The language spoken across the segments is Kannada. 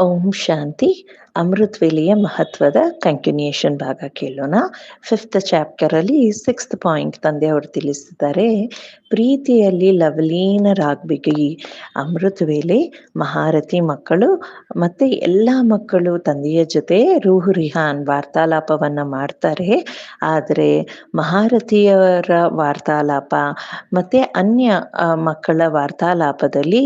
ಓಂ ಶಾಂತಿ. ಅಮೃತವೇಲಿಯ ಮಹತ್ವದ ಕಂಟಿನ್ಯೂಷನ್ ಭಾಗ ಕೇಳೋಣ. ಫಿಫ್ತ್ ಚಾಪ್ಟರ್ ಅಲ್ಲಿ ಸಿಕ್ಸ್ತ್ ಪಾಯಿಂಟ್ ತಂದೆ ಅವರು ತಿಳಿಸಿದ್ದಾರೆ. ಪ್ರೀತಿಯಲ್ಲಿ ಲವಲೀನರಾಗಬೇಕು ಅಮೃತ ವೇಲೆ, ಮಹಾರಥಿ ಮಕ್ಕಳು ಮತ್ತೆ ಎಲ್ಲ ಮಕ್ಕಳು ತಂದೆಯ ಜೊತೆ ರೂಹು ರಿಹಾನ್ ವಾರ್ತಾಲಾಪವನ್ನ ಮಾಡ್ತಾರೆ. ಆದರೆ ಮಹಾರಥಿಯವರ ವಾರ್ತಾಲಾಪ ಮತ್ತೆ ಅನ್ಯ ಮಕ್ಕಳ ವಾರ್ತಾಲಾಪದಲ್ಲಿ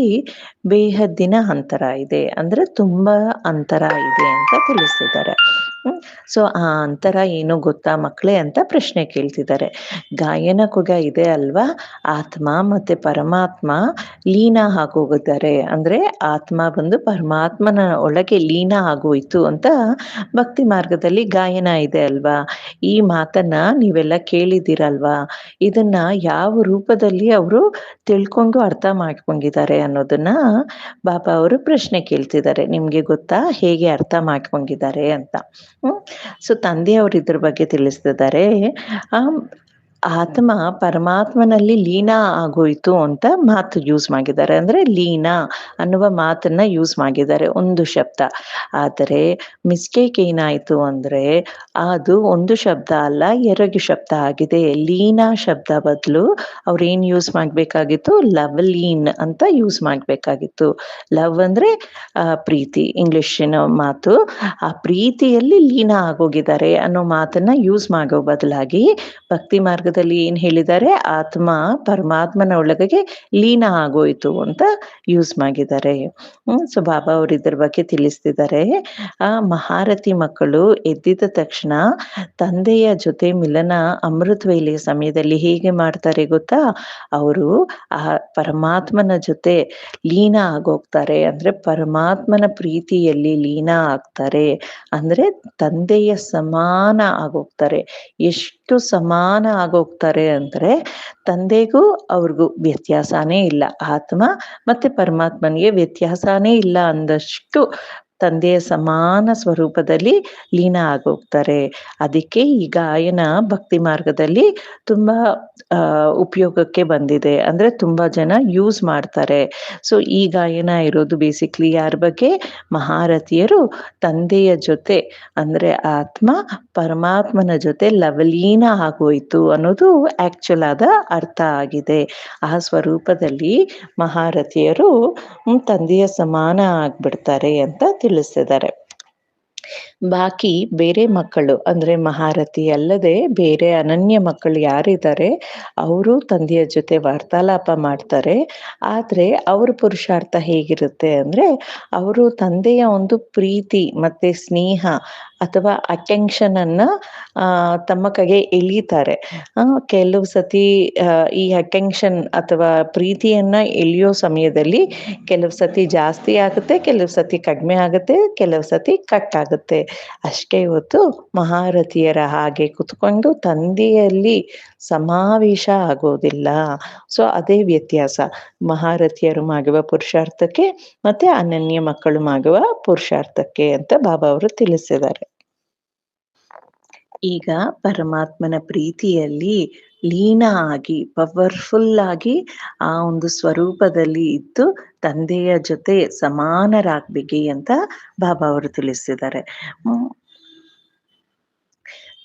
ಬೇಹದ್ದಿನ ಅಂತರ ಇದೆ. ಅಂದ್ರೆ ತುಂಬಾ ಅಂತರ ಇದೆ ಅಂತ ತಿಳಿಸಿದ್ದಾರೆ. ಸೊ ಆ ಅಂತರ ಏನು ಗೊತ್ತಾ ಮಕ್ಕಳೇ ಅಂತ ಪ್ರಶ್ನೆ ಕೇಳ್ತಿದ್ದಾರೆ. ಗಾಯನ ಕೂಡ ಇದೆ ಅಲ್ವಾ? ಆತ್ಮ ಮತ್ತೆ ಪರಮಾತ್ಮ ಲೀನ ಆಗೋಗಿದ್ದಾರೆ. ಅಂದ್ರೆ ಆತ್ಮ ಬಂದು ಪರಮಾತ್ಮನ ಒಳಗೆ ಲೀನ ಆಗೋಯ್ತು ಅಂತ ಭಕ್ತಿ ಮಾರ್ಗದಲ್ಲಿ ಗಾಯನ ಇದೆ ಅಲ್ವಾ? ಈ ಮಾತನ್ನ ನೀವೆಲ್ಲ ಕೇಳಿದಿರಲ್ವಾ ಇದನ್ನ ಯಾವ ರೂಪದಲ್ಲಿ ಅವರು ತಿಳ್ಕೊಂಡು ಅರ್ಥ ಮಾಡ್ಕೊಂಡಿದ್ದಾರೆ ಅನ್ನೋದನ್ನ ಬಾಬಾ ಅವರು ಪ್ರಶ್ನೆ ಕೇಳ್ತಿದ್ದಾರೆ. ನಿಮ್ಗೆ ಗೊತ್ತಾ ಹೇಗೆ ಅರ್ಥ ಮಾಡ್ಕೊಂಡಿದ್ದಾರೆ ಅಂತ. ಸೊ ತಂದೆಯವರು ಇದ್ರ ಬಗ್ಗೆ ತಿಳಿಸ್ತಿದ್ದಾರೆ. ಆತ್ಮ ಪರಮಾತ್ಮನಲ್ಲಿ ಲೀನ ಆಗೋಯ್ತು ಅಂತ ಮಾತು ಯೂಸ್ ಮಾಡಿದ್ದಾರೆ. ಅಂದ್ರೆ ಲೀನ ಅನ್ನುವ ಮಾತನ್ನ ಯೂಸ್ ಮಾಡಿದ್ದಾರೆ ಒಂದು ಶಬ್ದ. ಆದರೆ ಮಿಸ್ಟೇಕ್ ಏನಾಯ್ತು ಅಂದ್ರೆ ಅದು ಒಂದು ಶಬ್ದ ಅಲ್ಲ, ಎರಡು ಶಬ್ದ ಆಗಿದೆ. ಲೀನ ಶಬ್ದ ಬದಲು ಅವ್ರೇನ್ ಯೂಸ್ ಮಾಡ್ಬೇಕಾಗಿತ್ತು? ಲವ್ ಲೀನ್ ಅಂತ ಯೂಸ್ ಮಾಡ್ಬೇಕಾಗಿತ್ತು. ಲವ್ ಅಂದ್ರೆ ಪ್ರೀತಿ. ಇಂಗ್ಲಿಷಿನ ಮಾತು, ಆ ಪ್ರೀತಿಯಲ್ಲಿ ಲೀನ ಆಗೋಗಿದ್ದಾರೆ ಅನ್ನೋ ಮಾತನ್ನ ಯೂಸ್ ಮಾಡೋ ಬದಲಾಗಿ ಭಕ್ತಿ ಮಾರ್ಗದಲ್ಲಿ ಏನ್ ಹೇಳಿದ್ದಾರೆ, ಆತ್ಮ ಪರಮಾತ್ಮನ ಒಳಗೆ ಲೀನ ಆಗೋಯ್ತು ಅಂತ ಯೂಸ್ ಮಾಡಿದ್ದಾರೆ. ಸೊ ಬಾಬಾ ಅವರು ಇದ್ರ ಬಗ್ಗೆ ತಿಳಿಸ್ತಿದ್ದಾರೆ. ಆ ಮಹಾರಥಿ ಮಕ್ಕಳು ಎದ್ದಿದ ತಕ್ಷಣ ತಂದೆಯ ಜೊತೆ ಮಿಲನ ಅಮೃತ ವೇಲೆಯ ಸಮಯದಲ್ಲಿ ಹೇಗೆ ಮಾಡ್ತಾರೆ ಗೊತ್ತಾ? ಅವರು ಆ ಪರಮಾತ್ಮನ ಜೊತೆ ಲೀನ ಆಗೋಗ್ತಾರೆ. ಅಂದ್ರೆ ಪರಮಾತ್ಮನ ಪ್ರೀತಿಯಲ್ಲಿ ಲೀನ ಆಗ್ತಾರೆ. ಅಂದ್ರೆ ತಂದೆಯ ಸಮಾನ ಆಗೋಗ್ತಾರೆ. ಎಷ್ಟು ಸಮಾನ ಆಗೋಗ್ತಾರೆ ಅಂದ್ರೆ ತಂದೆಗೂ ಅವ್ರಿಗೂ ವ್ಯತ್ಯಾಸನೇ ಇಲ್ಲ. ಆತ್ಮ ಮತ್ತೆ ಪರಮಾತ್ಮನಿಗೆ ವ್ಯತ್ಯಾಸನೇ ಇಲ್ಲ ಅಂದಷ್ಟು ತಂದೆಯ ಸಮಾನ ಸ್ವರೂಪದಲ್ಲಿ ಲೀನ ಆಗೋಗ್ತಾರೆ. ಅದಕ್ಕೆ ಈ ಗಾಯನ ಭಕ್ತಿ ಮಾರ್ಗದಲ್ಲಿ ತುಂಬಾ ಉಪಯೋಗಕ್ಕೆ ಬಂದಿದೆ. ಅಂದ್ರೆ ತುಂಬಾ ಜನ ಯೂಸ್ ಮಾಡ್ತಾರೆ. ಸೊ ಈ ಗಾಯನ ಇರೋದು ಬೇಸಿಕ್ಲಿ ಯಾರ ಬಗ್ಗೆ? ಮಹಾರಥಿಯರು ತಂದೆಯ ಜೊತೆ, ಅಂದ್ರೆ ಆತ್ಮ ಪರಮಾತ್ಮನ ಜೊತೆ ಲವಲೀನ ಆಗೋಯ್ತು ಅನ್ನೋದು ಆಕ್ಚುಲ್ ಆದ ಅರ್ಥ ಆಗಿದೆ. ಆ ಸ್ವರೂಪದಲ್ಲಿ ಮಹಾರಥಿಯರು ತಂದೆಯ ಸಮಾನ ಆಗ್ಬಿಡ್ತಾರೆ ಅಂತ ತಿಳಿಸಿದ್ದಾರೆ. ಬಾಕಿ ಬೇರೆ ಮಕ್ಕಳು, ಅಂದ್ರೆ ಮಹಾರಥಿ ಅಲ್ಲದೆ ಬೇರೆ ಅನನ್ಯ ಮಕ್ಕಳು ಯಾರಿದ್ದಾರೆ, ಅವರು ತಂದೆಯ ಜೊತೆ ವಾರ್ತಾಲಾಪ ಮಾಡ್ತಾರೆ. ಆದ್ರೆ ಅವ್ರ ಪುರುಷಾರ್ಥ ಹೇಗಿರುತ್ತೆ ಅಂದ್ರೆ, ಅವರು ತಂದೆಯ ಒಂದು ಪ್ರೀತಿ ಮತ್ತೆ ಸ್ನೇಹ ಅಥವಾ ಅಟೆನ್ಷನ್ ಅನ್ನ ತಮ್ಮ ಕಗೆ ಎಳೀತಾರೆ. ಕೆಲವು ಸತಿ ಈ ಅಟೆನ್ಷನ್ ಅಥವಾ ಪ್ರೀತಿಯನ್ನ ಎಳಿಯೋ ಸಮಯದಲ್ಲಿ ಕೆಲವು ಸತಿ ಜಾಸ್ತಿ ಆಗುತ್ತೆ, ಕೆಲವು ಸತಿ ಕಡಿಮೆ ಆಗುತ್ತೆ, ಕೆಲವು ಸತಿ ಕಟ್ ಆಗುತ್ತೆ. ಅಷ್ಟೇ ಹೊತ್ತು ಮಹಾರಥಿಯರ ಹಾಗೆ ಕುತ್ಕೊಂಡು ತಂದೆಯಲ್ಲಿ ಸಮಾವೇಶ ಆಗೋದಿಲ್ಲ. ಸೊ ಅದೇ ವ್ಯತ್ಯಾಸ. ಮಹಾರಥಿಯರು ಮಾಗುವ ಪುರುಷಾರ್ಥಕ್ಕೆ ಮತ್ತೆ ಅನನ್ಯ ಮಕ್ಕಳು ಮಾಗುವ ಪುರುಷಾರ್ಥಕ್ಕೆ ಅಂತ ಬಾಬಾ ಅವರು ತಿಳಿಸಿದ್ದಾರೆ. ಈಗ ಪರಮಾತ್ಮನ ಪ್ರೀತಿಯಲ್ಲಿ ಲೀನ ಆಗಿ ಪವರ್ಫುಲ್ ಆಗಿ ಆ ಒಂದು ಸ್ವರೂಪದಲ್ಲಿ ಇದ್ದು ತಂದೆಯ ಜೊತೆ ಸಮಾನರಾಗ್ಬೇಕಿ ಅಂತ ಬಾಬಾ ಅವರು ತಿಳಿಸಿದ್ದಾರೆ.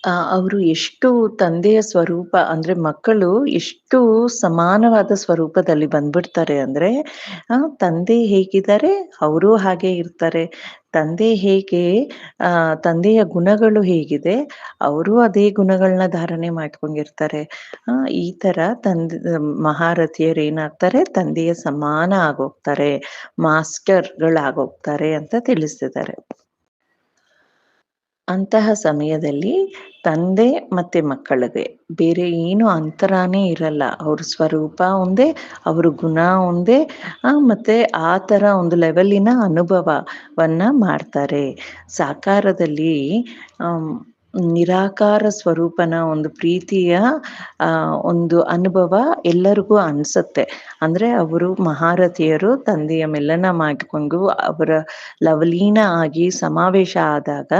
ಅವರು ಎಷ್ಟು ತಂದೆಯ ಸ್ವರೂಪ ಅಂದ್ರೆ ಮಕ್ಕಳು ಎಷ್ಟು ಸಮಾನವಾದ ಸ್ವರೂಪದಲ್ಲಿ ಬಂದ್ಬಿಡ್ತಾರೆ ಅಂದ್ರೆ, ಆ, ತಂದೆ ಹೇಗಿದ್ದಾರೆ? ಅವರು ಹಾಗೆ ಇರ್ತಾರೆ. ತಂದೆ ಹೇಗೆ, ಆ, ತಂದೆಯ ಗುಣಗಳು ಹೇಗಿದೆ? ಅವರು ಅದೇ ಗುಣಗಳನ್ನ ಧಾರಣೆ ಮಾಡ್ಕೊಂಡಿರ್ತಾರೆ. ಆ, ಈ ತರ ತಂದೆ, ಮಹಾರಥಿಯರು ಏನಾಗ್ತಾರೆ? ತಂದೆಯ ಸಮಾನ ಆಗೋಗ್ತಾರೆ, ಮಾಸ್ಟರ್ಗಳಾಗೋಗ್ತಾರೆ ಅಂತ ತಿಳಿಸ್ತಿದ್ದಾರೆ. ಅಂತಹ ಸಮಯದಲ್ಲಿ ತಂದೆ ಮತ್ತೆ ಮಕ್ಕಳಿಗೆ ಬೇರೆ ಏನು ಅಂತರಾನೇ ಇರಲ್ಲ. ಅವ್ರ ಸ್ವರೂಪ ಒಂದೇ, ಅವ್ರ ಗುಣ ಒಂದೇ ಮತ್ತೆ ಆ ತರ ಒಂದು ಲೆವೆಲಿನ ಅನುಭವವನ್ನ ಮಾಡ್ತಾರೆ. ಸಾಕಾರದಲ್ಲಿ ನಿರಾಕಾರ ಸ್ವರೂಪನ ಒಂದು ಪ್ರೀತಿಯ ಒಂದು ಅನುಭವ ಎಲ್ಲರಿಗೂ ಅನ್ಸುತ್ತೆ. ಅಂದ್ರೆ ಅವರು ಮಹಾರಥಿಯರು, ತಂದೆಯ ಮೆಲ್ಲನ ಮಾಡಿಕೊಂಡು ಅವರ ಲವಲೀನ ಆಗಿ ಸಮಾವೇಶ ಆದಾಗ,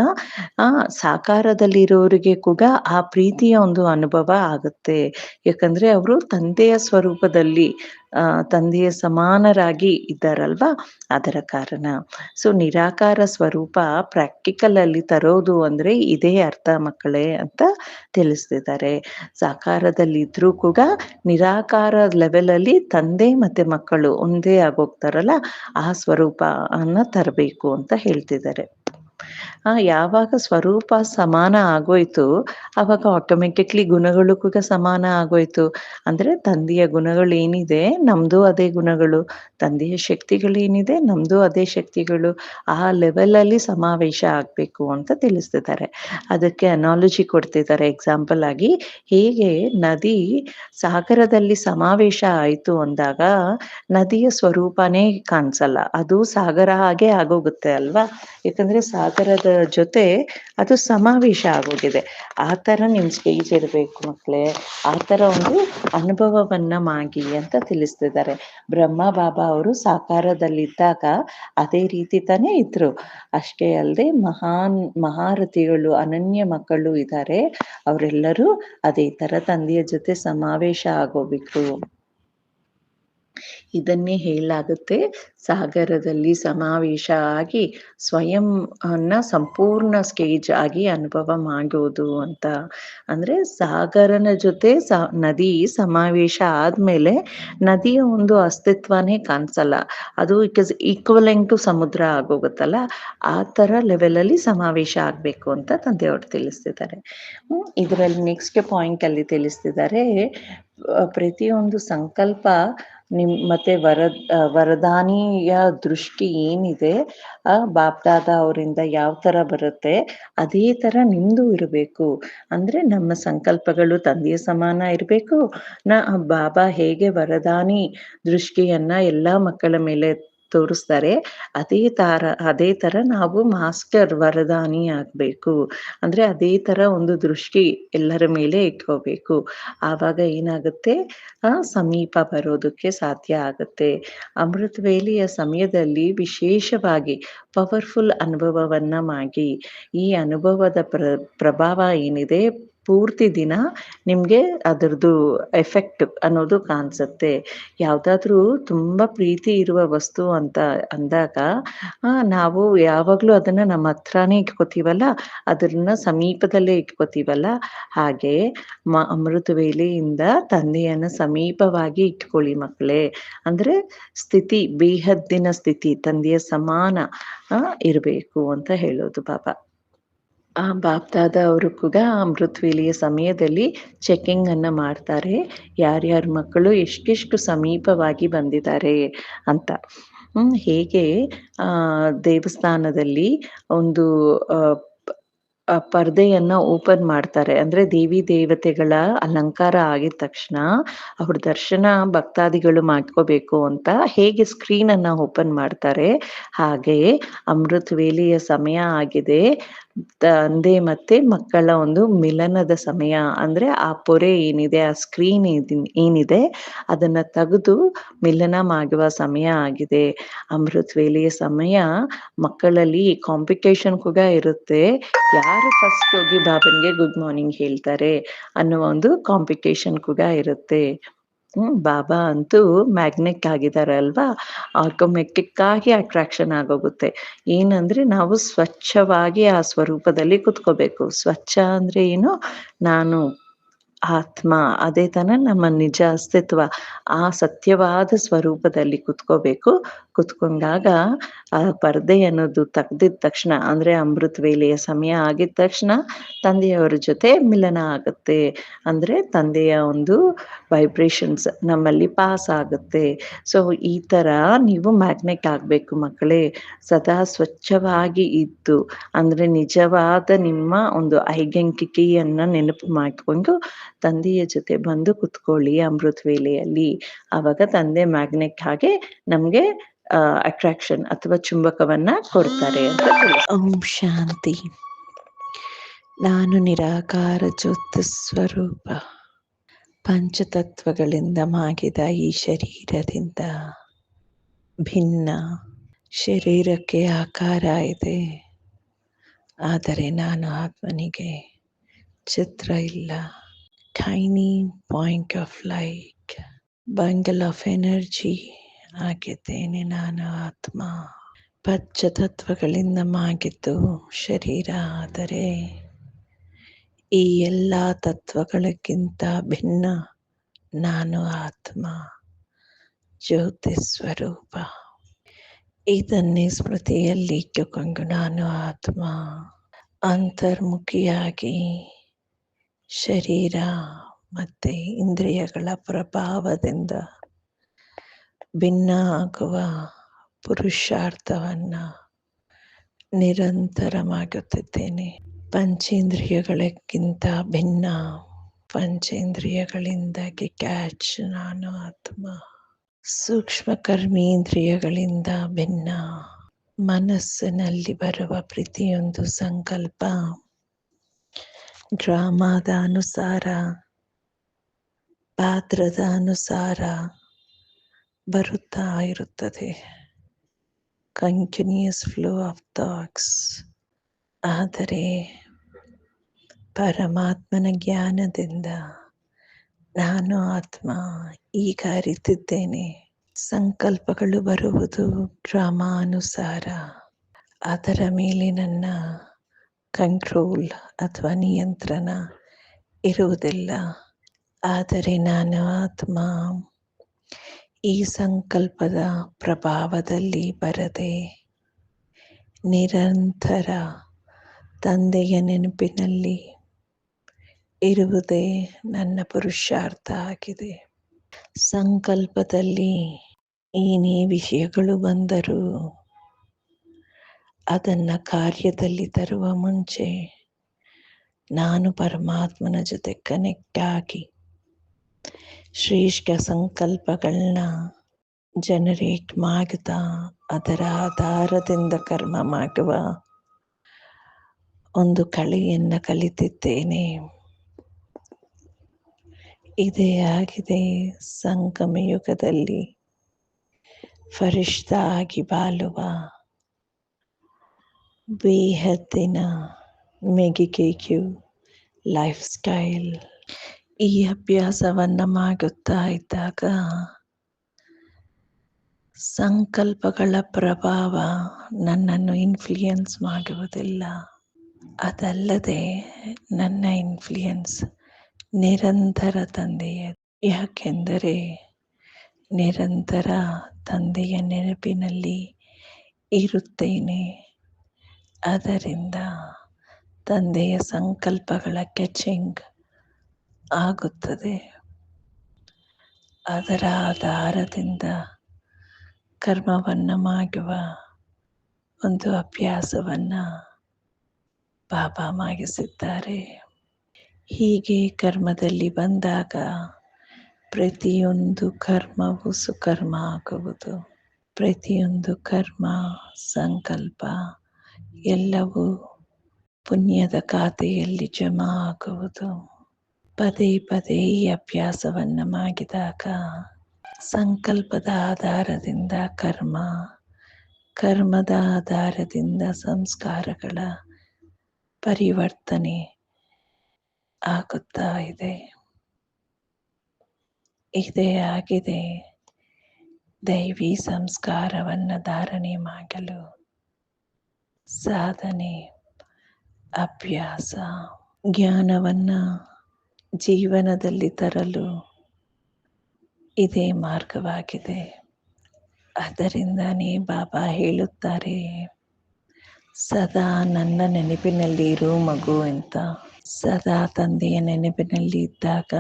ಆ, ಸಾಕಾರದಲ್ಲಿರೋರಿಗೆ ಕೂಡ ಆ ಪ್ರೀತಿಯ ಒಂದು ಅನುಭವ ಆಗುತ್ತೆ. ಯಾಕಂದ್ರೆ ಅವರು ತಂದೆಯ ಸ್ವರೂಪದಲ್ಲಿ ತಂದೆಯ ಸಮಾನರಾಗಿ ಇದ್ದಾರಲ್ವಾ? ಅದರ ಕಾರಣ. ಸೊ ನಿರಾಕಾರ ಸ್ವರೂಪ ಪ್ರಾಕ್ಟಿಕಲ್ ಅಲ್ಲಿ ತರೋದು ಅಂದ್ರೆ ಇದೇ ಅರ್ಥ ಮಕ್ಕಳೇ ಅಂತ ತಿಳಿಸ್ತಿದ್ದಾರೆ. ಸಾಕಾರದಲ್ಲಿ ಇದ್ರೂ ಕೂಡ ನಿರಾಕಾರ ಲೆವೆಲ್ ಅಲ್ಲಿ ತಂದೆ ಮತ್ತೆ ಮಕ್ಕಳು ಒಂದೇ ಆಗೋಗ್ತಾರಲ್ಲ, ಆ ಸ್ವರೂಪ ಅನ್ನ ತರಬೇಕು ಅಂತ ಹೇಳ್ತಿದ್ದಾರೆ. ಆ, ಯಾವಾಗ ಸ್ವರೂಪ ಸಮಾನ ಆಗೋಯ್ತು, ಅವಾಗ ಆಟೋಮೆಟಿಕ್ಲಿ ಗುಣಗಳು ಕೂಡ ಸಮಾನ ಆಗೋಯ್ತು. ಅಂದ್ರೆ ತಂದೆಯ ಗುಣಗಳು ಏನಿದೆ, ನಮ್ದು ಅದೇ ಗುಣಗಳು. ತಂದೆಯ ಶಕ್ತಿಗಳೇನಿದೆ ನಮ್ದು ಅದೇ ಶಕ್ತಿಗಳು. ಆ ಲೆವೆಲ್ ಅಲ್ಲಿ ಸಮಾವೇಶ ಆಗ್ಬೇಕು ಅಂತ ತಿಳಿಸ್ತಿದ್ದಾರೆ. ಅದಕ್ಕೆ ಅನಾಲಜಿ ಕೊಡ್ತಿದ್ದಾರೆ. ಎಕ್ಸಾಂಪಲ್ ಆಗಿ, ಹೇಗೆ ನದಿ ಸಾಗರದಲ್ಲಿ ಸಮಾವೇಶ ಆಯ್ತು ಅಂದಾಗ, ನದಿಯ ಸ್ವರೂಪನೇ ಕಾಣಿಸಲ್ಲ. ಅದು ಸಾಗರ ಹಾಗೆ ಆಗೋಗುತ್ತೆ ಅಲ್ವಾ? ಯಾಕಂದ್ರೆ ಸಾಗರದ ಜೊತೆ ಅದು ಸಮಾವೇಶ ಆಗೋಗಿದೆ. ಆ ತರ ನಿಮ್ ಸ್ಟೇಜ್ ಇರ್ಬೇಕು ಮಕ್ಳೇ ಆ ತರ ಒಂದು ಅನುಭವವನ್ನ ಮಾಗಿ ಅಂತ ತಿಳಿಸ್ತಿದ್ದಾರೆ. ಬ್ರಹ್ಮ ಬಾಬಾ ಅವರು ಸಾಕಾರದಲ್ಲಿದ್ದಾಗ ಅದೇ ರೀತಿ ತಾನೇ ಇದ್ರು. ಅಷ್ಟೇ ಅಲ್ಲದೆ ಮಹಾನ್ ಮಹಾರಥಿಗಳು, ಅನನ್ಯ ಮಕ್ಕಳು ಇದ್ದಾರೆ. ಅವರೆಲ್ಲರೂ ಅದೇ ತರ ತಂದೆಯ ಜೊತೆ ಸಮಾವೇಶ ಆಗೋಬೇಕು ಇದನ್ನೇ ಹೇಳಲಾಗುತ್ತೆ. ಸಾಗರದಲ್ಲಿ ಸಮಾವೇಶ ಆಗಿ ಸ್ವಯಂ ಅನ್ನ ಸಂಪೂರ್ಣ ಸ್ಟೇಜ್ ಆಗಿ ಅನುಭವ ಮಾಡೋದು ಅಂತ. ಅಂದ್ರೆ ಸಾಗರನ ಜೊತೆ ಸ, ನದಿ ಸಮಾವೇಶ ಆದ್ಮೇಲೆ ನದಿಯ ಒಂದು ಅಸ್ತಿತ್ವನೇ ಕಾಣಿಸಲ್ಲ. ಅದು ಇಟ್ ಇಸ್ ಟು ಸಮುದ್ರ ಆಗೋಗುತ್ತಲ್ಲ. ಆ ತರ ಲೆವೆಲ್ ಅಲ್ಲಿ ಸಮಾವೇಶ ಆಗ್ಬೇಕು ಅಂತ ತಂದೆಯವರು ತಿಳಿಸ್ತಿದ್ದಾರೆ. ಇದರಲ್ಲಿ ನೆಕ್ಸ್ಟ್ ಪಾಯಿಂಟ್ ಅಲ್ಲಿ ತಿಳಿಸ್ತಿದ್ದಾರೆ ಪ್ರತಿಯೊಂದು ಸಂಕಲ್ಪ ನಿಮ್ ಮತ್ತೆ ವರ ವರದಾನಿಯ ದೃಷ್ಟಿ ಏನಿದೆ, ಆ, ಬಾಪ್ದಾದ ಅವರಿಂದ ಯಾವ ತರ ಬರುತ್ತೆ, ಅದೇ ತರ ನಿಮ್ದು ಇರಬೇಕು. ಅಂದ್ರೆ ನಮ್ಮ ಸಂಕಲ್ಪಗಳು ತಂದೆಯ ಸಮಾನ ಇರಬೇಕು. ನಾ ಬಾಬಾ ಹೇಗೆ ವರದಾನಿ ದೃಷ್ಟಿಯನ್ನ ಎಲ್ಲಾ ಮಕ್ಕಳ ಮೇಲೆ ತೋರಿಸ್ತಾರೆ. ಅದೇ ತರ ಅದೇ ತರ ನಾವು ಮಾಸ್ಟರ್ ವರದಾನಿ ಆಗ್ಬೇಕು ಅಂದ್ರೆ ಅದೇ ತರ ಒಂದು ದೃಷ್ಟಿ ಎಲ್ಲರ ಮೇಲೆ ಇಟ್ಕೋಬೇಕು. ಆವಾಗ ಏನಾಗುತ್ತೆ? ಆ, ಸಮೀಪ ಬರೋದಕ್ಕೆ ಸಾಧ್ಯ ಆಗುತ್ತೆ. ಅಮೃತ ವೇಲೆಯ ಸಮಯದಲ್ಲಿ ವಿಶೇಷವಾಗಿ ಪವರ್ಫುಲ್ ಅನುಭವವನ್ನ ಮಾಡಿ. ಈ ಅನುಭವದ ಪ್ರ, ಪ್ರಭಾವ ಏನಿದೆ? ಪೂರ್ತಿ ದಿನ ನಿಮ್ಗೆ ಅದರದ್ದು ಎಫೆಕ್ಟ್ ಅನ್ನೋದು ಕಾಣಿಸುತ್ತೆ. ಯಾವ್ದಾದ್ರೂ ತುಂಬಾ ಪ್ರೀತಿ ಇರುವ ವಸ್ತು ಅಂತ ಅಂದಾಗ ನಾವು ಯಾವಾಗ್ಲೂ ಅದನ್ನ ನಮ್ಮ ಹತ್ರನೇ ಇಟ್ಕೋತೀವಲ್ಲ? ಅದನ್ನ ಸಮೀಪದಲ್ಲೇ ಇಟ್ಕೋತೀವಲ್ಲ? ಹಾಗೆ ಮ ಅಮೃತವೇಲಿಯಿಂದ ತಂದೆಯನ್ನು ಸಮೀಪವಾಗಿ ಇಟ್ಕೊಳ್ಳಿ ಮಕ್ಕಳೇ. ಅಂದ್ರೆ ಸ್ಥಿತಿ, ಬೇಹದ್ದಿನ ಸ್ಥಿತಿ, ತಂದೆಯ ಸಮಾನ ಇರಬೇಕು ಅಂತ ಹೇಳೋದು ಬಾಬಾ ಆ ಬಾಪ್ದಾದ ಅವರು ಕೂಡ ಅಮೃತವೇಲಿಯ ಸಮಯದಲ್ಲಿ ಚೆಕಿಂಗ್ ಅನ್ನ ಮಾಡ್ತಾರೆ. ಯಾರ್ಯಾರ ಮಕ್ಕಳು ಎಷ್ಟೆಷ್ಟು ಸಮೀಪವಾಗಿ ಬಂದಿದ್ದಾರೆ ಅಂತ. ಹೇಗೆ, ಆ, ದೇವಸ್ಥಾನದಲ್ಲಿ ಒಂದು ಪರ್ದೆಯನ್ನ ಓಪನ್ ಮಾಡ್ತಾರೆ. ಅಂದ್ರೆ ದೇವಿ ದೇವತೆಗಳ ಅಲಂಕಾರ ಆಗಿದ ತಕ್ಷಣ ಅವ್ರ ದರ್ಶನ ಭಕ್ತಾದಿಗಳು ಮಾಡ್ಕೋಬೇಕು ಅಂತ ಹೇಗೆ ಸ್ಕ್ರೀನ್ ಅನ್ನ ಓಪನ್ ಮಾಡ್ತಾರೆ. ಹಾಗೆ ಅಮೃತ ವೇಲೆಯ ಸಮಯ ಆಗಿದೆ. ತಂದೆ ಮತ್ತೆ ಮಕ್ಕಳ ಒಂದು ಮಿಲನದ ಸಮಯ. ಅಂದ್ರೆ ಆ ಪೊರೆ ಏನಿದೆ, ಆ ಸ್ಕ್ರೀನ್ ಏನಿದೆ, ಅದನ್ನ ತೆಗೆದು ಮಿಲನ ಮಾಡುವ ಸಮಯ ಆಗಿದೆ. ಅಮೃತ್ ವೇಲಿಯ ಸಮಯ ಮಕ್ಕಳಲ್ಲಿ ಕಾಂಪಿಟೇಷನ್ ಕೂಡ ಇರುತ್ತೆ. ಯಾರು ಫಸ್ಟ್ ಹೋಗಿ ಬಾಬನ್ಗೆ ಗುಡ್ ಮಾರ್ನಿಂಗ್ ಹೇಳ್ತಾರೆ ಅನ್ನೋ ಒಂದು ಕಾಂಪಿಟೇಷನ್ ಕೂಡ ಇರುತ್ತೆ. ಹ್ಮ್, ಬಾಬಾ ಅಂತೂ ಮ್ಯಾಗ್ನೆಟ್ ಆಗಿದ್ದಾರೆ ಅಲ್ವಾ? ಆಟೋಮೆಟಿಕ್ ಆಗಿ ಅಟ್ರಾಕ್ಷನ್ ಆಗೋಗುತ್ತೆ. ಏನಂದ್ರೆ ನಾವು ಸ್ವಚ್ಛವಾಗಿ ಆ ಸ್ವರೂಪದಲ್ಲಿ ಕುತ್ಕೋಬೇಕು. ಸ್ವಚ್ಛ ಅಂದ್ರೆ ಏನು? ನಾನು, ಆತ್ಮ, ಅದೇ ತನ ನಮ್ಮ ನಿಜ ಅಸ್ತಿತ್ವ. ಆ ಸತ್ಯವಾದ ಸ್ವರೂಪದಲ್ಲಿ ಕುತ್ಕೋಬೇಕು. ಕುತ್ಕೊಂಡಾಗ ಆ ಪರ್ದೆ ಅನ್ನೋದು ತೆಗ್ದಿದ ತಕ್ಷಣ, ಅಂದ್ರೆ ಅಮೃತ್ ವೇಲೆಯ ಸಮಯ ಆಗಿದ ತಕ್ಷಣ ತಂದೆಯವರ ಜೊತೆ ಮಿಲನ ಆಗುತ್ತೆ. ಅಂದ್ರೆ ತಂದೆಯ ಒಂದು ವೈಬ್ರೇಷನ್ಸ್ ನಮ್ಮಲ್ಲಿ ಪಾಸ್ ಆಗುತ್ತೆ. ಸೊ ಈ ತರ ನೀವು ಮ್ಯಾಗ್ನೆಟ್ ಆಗ್ಬೇಕು ಮಕ್ಕಳೇ. ಸದಾ ಸ್ವಚ್ಛವಾಗಿ ಇದ್ದು, ಅಂದ್ರೆ ನಿಜವಾದ ನಿಮ್ಮ ಒಂದು ಐಡೆಂಟಿಟಿಯನ್ನ ನೆನಪು ಮಾಡಿಕೊಂಡು ತಂದೆಯ ಜೊತೆ ಬಂದು ಕುತ್ಕೊಳ್ಳಿ ಅಮೃತ್ ವೇಲೆಯಲ್ಲಿ ಅವಾಗ ತಂದೆ ಮ್ಯಾಗ್ನೆಟ್ ಹಾಗೆ ನಮ್ಗೆ ಅಟ್ರಾಕ್ಷನ್ ಅಥವಾ ಚುಂಬಕವನ್ನ ಕೊಡ್ತಾರೆ ಅಂತ ಓಂ ಶಾಂತಿ. ನಾನು ನಿರಾಕಾರ ಜ್ಯೋತಿ ಸ್ವರೂಪ. ಪಂಚತತ್ವಗಳಿಂದ ಮಾಗಿದ ಈ ಶರೀರದಿಂದ ಭಿನ್ನ ಶರೀರಕ್ಕೆ ಆಕಾರ ಇದೆ. ಆದರೆ ನಾನು ಆತ್ಮನಿಗೆ ಚಿತ್ರ ಇಲ್ಲ. Tiny point of light bundle of energy ಆಗಿದ್ದೇನೆ ನಾನು ಆತ್ಮ. ಪಂಚತತ್ವಗಳಿಂದ ಮಾಗಿದ್ದು ಶರೀರ ಆದರೆ ಈ ಎಲ್ಲ ತತ್ವಗಳಿಗಿಂತ ಭಿನ್ನ ನಾನು ಆತ್ಮ. ಜ್ಯೋತಿ ಸ್ವರೂಪ. ಇದನ್ನೇ ಸ್ಮೃತಿಯಲ್ಲಿ ಇಟ್ಟುಕೊಂಡು ನಾನು ಆತ್ಮ. ಅಂತರ್ಮುಖಿಯಾಗಿ ಶರೀರ ಮತ್ತು ಇಂದ್ರಿಯಗಳ ಪ್ರಭಾವದಿಂದ ಭಿನ್ನ ಆಗುವ ಪುರುಷಾರ್ಥವನ್ನ ನಿರಂತರ ಮಾಡುತ್ತಿದ್ದೇನೆ ಪಂಚೇಂದ್ರಿಯಗಳಿಗಿಂತ ಭಿನ್ನ ಪಂಚೇಂದ್ರಿಯಗಳಿಂದಾಗಿ ಕ್ಯಾಚ್ ನಾನು ಆತ್ಮ. ಸೂಕ್ಷ್ಮ ಕರ್ಮೇಂದ್ರಿಯಗಳಿಂದ ಭಿನ್ನ ಮನಸ್ಸಿನಲ್ಲಿ ಬರುವ ಪ್ರತಿಯೊಂದು ಸಂಕಲ್ಪ ಡ್ರಾಮಾದ ಅನುಸಾರ, ಪಾತ್ರದ ಅನುಸಾರ ಬರುತ್ತಾ ಇರುತ್ತದೆ. ಕಂಟಿನ್ಯೂಸ್ ಫ್ಲೋ ಆಫ್ ಥಾಟ್ಸ್ ಆದರೆ ಪರಮಾತ್ಮನ ಜ್ಞಾನದಿಂದ ನಾನು ಆತ್ಮ ಈಗ ಅರಿತಿದ್ದೇನೆ. ಸಂಕಲ್ಪಗಳು ಬರುವುದು ಕ್ರಮಾನುಸಾರ. ಅದರ ಮೇಲೆ ನನ್ನ ಕಂಟ್ರೋಲ್ ಅಥವಾ ನಿಯಂತ್ರಣ ಇರುವುದಿಲ್ಲ. ಆದರೆ ನಾನು ಆತ್ಮ ಈ ಸಂಕಲ್ಪದ ಪ್ರಭಾವದಲ್ಲಿ ಬರದೆ ನಿರಂತರ ತಂದೆಯ ನೆನಪಿನಲ್ಲಿ ಇರುವುದೇ ನನ್ನ ಪುರುಷಾರ್ಥ ಆಗಿದೆ. ಸಂಕಲ್ಪದಲ್ಲಿ ಏನೇ ವಿಷಯಗಳು ಬಂದರೂ ಅದನ್ನು ಕಾರ್ಯದಲ್ಲಿ ತರುವ ಮುಂಚೆ ನಾನು ಪರಮಾತ್ಮನ ಜೊತೆ ಕನೆಕ್ಟ್ ಆಗಿ ಶ್ರೇಷ್ಠ ಸಂಕಲ್ಪಗಳನ್ನ ಜನರೇಟ್ ಮಾಡ್ತಾ ಅದರ ಆಧಾರದಿಂದ ಕರ್ಮ ಮಾಡುವ ಒಂದು ಕಳೆಯನ್ನು ಕಲಿತಿದ್ದೇನೆ. ಇದೇ ಆಗಿದೆ ಸಂಗಮ ಯುಗದಲ್ಲಿ ಫರಿಷ್ಠ ಆಗಿ ಬಾಳುವ ಬೇಹದ್ದಿನ ಮೆಗಿಗೆಯು ಲೈಫ್ ಸ್ಟೈಲ್ ಈ ಅಭ್ಯಾಸವನ್ನು ಮಾಡುತ್ತಾ ಇದ್ದಾಗ ಸಂಕಲ್ಪಗಳ ಪ್ರಭಾವ ನನ್ನನ್ನು ಇನ್ಫ್ಲೂಯೆನ್ಸ್ ಮಾಡುವುದಿಲ್ಲ. ಅದಲ್ಲದೆ ನನ್ನ ಇನ್ಫ್ಲೂಯೆನ್ಸ್ ನಿರಂತರ ತಂದೆಯ, ಯಾಕೆಂದರೆ ನಿರಂತರ ತಂದೆಯ ನೆನಪಿನಲ್ಲಿ ಇರುತ್ತೇನೆ. ಅದರಿಂದ ತಂದೆಯ ಸಂಕಲ್ಪಗಳ ಕೆಚಿಂಗ್ ಆಗುತ್ತದೆ. ಅದರ ಆಧಾರದಿಂದ ಕರ್ಮವನ್ನು ಮಾಡುವ ಒಂದು ಅಭ್ಯಾಸವನ್ನು ಬಾಬಾ ಮಾಗಿಸಿದ್ದಾರೆ ಹೀಗೆ ಕರ್ಮದಲ್ಲಿ ಬಂದಾಗ ಪ್ರತಿಯೊಂದು ಕರ್ಮವು ಸುಕರ್ಮ ಆಗುವುದು. ಪ್ರತಿಯೊಂದು ಕರ್ಮ, ಸಂಕಲ್ಪ ಎಲ್ಲವೂ ಪುಣ್ಯದ ಖಾತೆಯಲ್ಲಿ ಜಮಾ ಆಗುವುದು. ಪದೇ ಪದೇ ಈ ಅಭ್ಯಾಸವನ್ನು ಮಾಡಿದಾಗ ಸಂಕಲ್ಪದ ಆಧಾರದಿಂದ ಕರ್ಮ, ಕರ್ಮದ ಆಧಾರದಿಂದ ಸಂಸ್ಕಾರಗಳ ಪರಿವರ್ತನೆ ಆಗುತ್ತಾ ಇದೆ. ಇದೇ ಆಗಿದೆ. ದೈವಿ ಸಂಸ್ಕಾರವನ್ನು ಧಾರಣೆ ಮಾಡಲು ಸಾಧನೆ, ಅಭ್ಯಾಸ, ಜ್ಞಾನವನ್ನು ಜೀವನದಲ್ಲಿ ತರಲು ಇದೇ ಮಾರ್ಗವಾಗಿದೆ. ಅದರಿಂದನೇ ಬಾಬಾ ಹೇಳುತ್ತಾರೆ, ಸದಾ ನನ್ನ ನೆನಪಿನಲ್ಲಿ ಇರು ಮಗು ಅಂತ. ಸದಾ ತಂದೆಯ ನೆನಪಿನಲ್ಲಿ ಇದ್ದಾಗ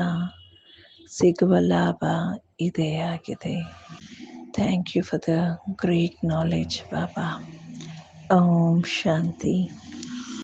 ಸಿಗುವ ಲಾಭ ಇದೇ ಆಗಿದೆ. Thank you for the great knowledge Baba. Om Shanti.